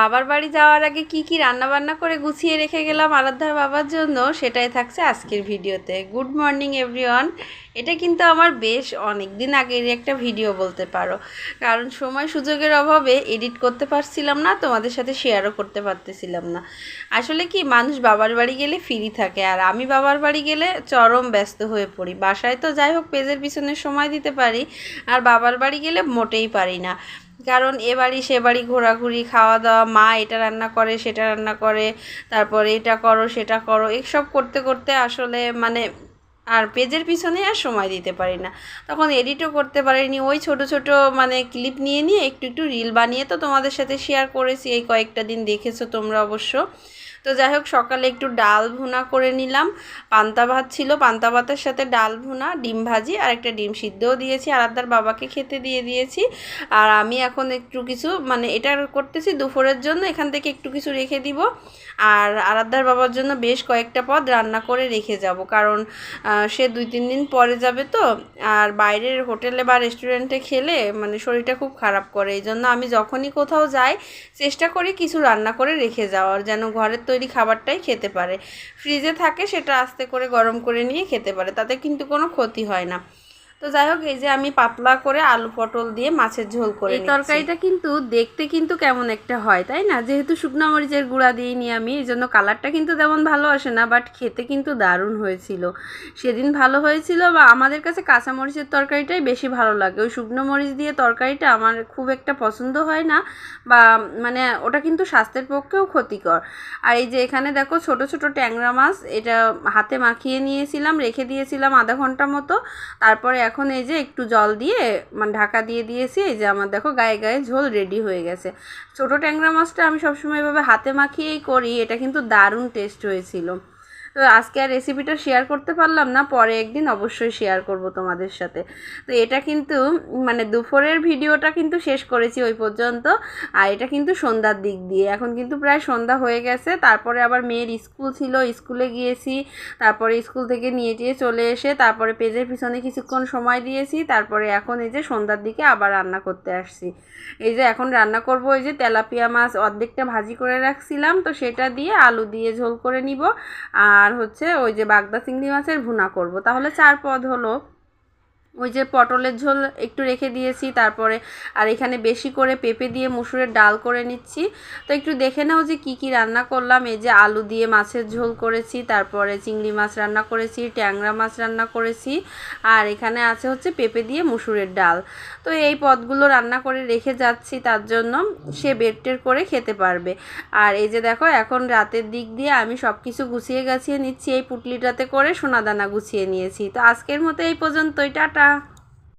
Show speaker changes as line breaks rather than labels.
বাবার বাড়ি যাওয়ার আগে কি কি রান্না বান্না করে গুছিয়ে রেখে গেলাম আরাধ্যার বাবার জন্য, সেটাই থাকছে আজকের ভিডিওতে। গুড মর্নিং এভরিওয়ান এটা কিন্তু আমার বেশ অনেক দিন আগের একটা ভিডিও বলতে পারো। কারণ সময় সুযোগের অভাবে এডিট করতে পারছিলাম না, তোমাদের সাথে শেয়ারও করতে পারতেছিলাম না। আসলে কি, মানুষ বাবার বাড়ি গেলে ফ্রি থাকে, আর আমি বাবার বাড়ি গেলে চরম ব্যস্ত হয়ে পড়ি। বাসায় তো যাই হোক, পেজের পিছনে সময় দিতে পারি, আর বাবার বাড়ি গেলে মোটেই পারি না। কারণ এ বাড়ি, সে বাড়ি ঘোরাঘুরি খাওয়া দাওয়া মা এটা রান্না করে, সেটা রান্না করে, তারপরে এটা করো, সেটা করো, এসব করতে করতে আসলে মানে আর পেজের পিছনে আর সময় দিতে পারি না। তখন এডিটও করতে পারিনি, ওই ছোট ছোট মানে ক্লিপ নিয়ে নিয়ে একটু একটু রিল বানিয়ে তো তোমাদের সাথে শেয়ার করেছি, এই কয়েকটা দিন দেখেছ তোমরা অবশ্য। তো যাই হোক, সকালে একটু ডাল ভুনা করে নিলাম। পান্তা ভাত ছিল, পান্তা ভাতের সাথে ডাল ভুনা, ডিম ভাজি আর একটা ডিম সিদ্ধও দিয়েছি। আরাধ্যার বাবাকে খেতে দিয়ে দিয়েছি। আর আমি এখন একটু কিছু মানে এটা করতেছি দুপুরের জন্য, এখান থেকে একটু কিছু রেখে দিব। আর আরাধ্যার বাবার জন্য বেশ কয়েকটা পদ রান্না করে রেখে যাব। কারণ সে দুই তিন দিন পরে যাবে তো। আর বাইরের হোটেলে বা রেস্টুরেন্টে খেলে মানে শরীরটা খুব খারাপ করে। এই জন্য আমি যখনই কোথাও যাই, চেষ্টা করি কিছু রান্না করে রেখে যাওয়ার। যেন ঘরের তৈরি খাবারটাই খেতে পারে। ফ্রিজে থাকে সেটা আস্তে করে গরম করে নিয়ে খেতে পারে, তাতে কিন্তু কোনো ক্ষতি হয় না। তো যাই হোক এই যে আমি পাতলা করে আলু পটল দিয়ে মাছের ঝোল করে এই তরকারিটা কিন্তু দেখতে কিন্তু কেমন একটা হয় তাই না? যেহেতু শুকনো মরিচের গুঁড়া দিয়ে নিই আমি এই জন্য কালারটা কিন্তু তেমন ভালো আসে না বাট খেতে কিন্তু দারুণ হয়েছিল। সেদিন ভালো হয়েছিল বা আমাদের কাছে কাঁচা মরিচের তরকারিটাই বেশি ভালো লাগে। ওই শুকনো মরিচ দিয়ে তরকারিটা আমার খুব একটা পছন্দ হয় না বা মানে ওটা কিন্তু স্বাস্থ্যের পক্ষেও ক্ষতিকর। আর এই যে এখানে দেখো ছোট ছোট ট্যাংরা মাছ এটা হাতে মাখিয়ে নিয়েছিলাম রেখে দিয়েছিলাম আধা ঘণ্টা মতো তারপরে এখন এই যে একটু জল দিয়ে মানে ঢাকা দিয়ে দিয়েছি, এই যে আমার দেখো গায়ে গায়ে ঝোল রেডি হয়ে গেছে। ছোট ট্যাংরা মাছটা আমি সবসময় এভাবে হাতে মাখিয়েই করি, এটা কিন্তু দারুণ টেস্ট হয়েছিল। তো আজকে আর রেসিপিটা শেয়ার করতে পারলাম না, পরে একদিন অবশ্যই শেয়ার করব তোমাদের সাথে। তো এটা কিন্তু মানে দুপুরের ভিডিওটা কিন্তু শেষ করেছি ওই পর্যন্ত, আর এটা কিন্তু সন্ধ্যার দিক দিয়ে। এখন কিন্তু প্রায় সন্ধ্যা হয়ে গেছে, তারপরে আবার মেয়ের স্কুল ছিল স্কুলে গিয়েছি, তারপরে স্কুল থেকে নিয়ে টিয়ে চলে এসে, তারপরে পেজের পিছনে কিছুক্ষণ সময় দিয়েছি, তারপরে এখন এই যে সন্ধ্যার দিকে আবার রান্না করতে আসছি। এই যে এখন রান্না করব, এই যে তেলাপিয়া মাছ অর্ধেকটা ভাজি করে রাখছিলাম, তো সেটা দিয়ে আলু দিয়ে ঝোল করে নিব আর হচ্ছে ওই যে বাগদা চিংড়ি মাছের ভুনা করব। তাহলে চার পদ হলো ওই যে পটলের ঝোল একটু রেখে দিয়েছি, তারপরে আর এখানে বেশি করে পেঁপে দিয়ে মুসুরের ডাল করে নিচ্ছি। তো একটু দেখে নাও যে কি কি রান্না করলাম। এই যে আলু দিয়ে মাছের ঝোল করেছি, তারপরে চিংড়ি মাছ রান্না করেছি, ট্যাংরা মাছ রান্না করেছি, আর এখানে আছে হচ্ছে পেঁপে দিয়ে মুসুরের ডাল। তো এই পদগুলো রান্না করে রেখে যাচ্ছি, তার জন্য সে বেডটের করে খেতে পারবে। আর এই যে দেখো, এখন রাতের দিক দিয়ে আমি সব কিছু গুছিয়ে গাছিয়ে নিচ্ছি, এই পুটলিটাতে করে সোনাদানা গুছিয়ে নিয়েছি। তো আজকের মতো এই পর্যন্তই, টাটা! Пока!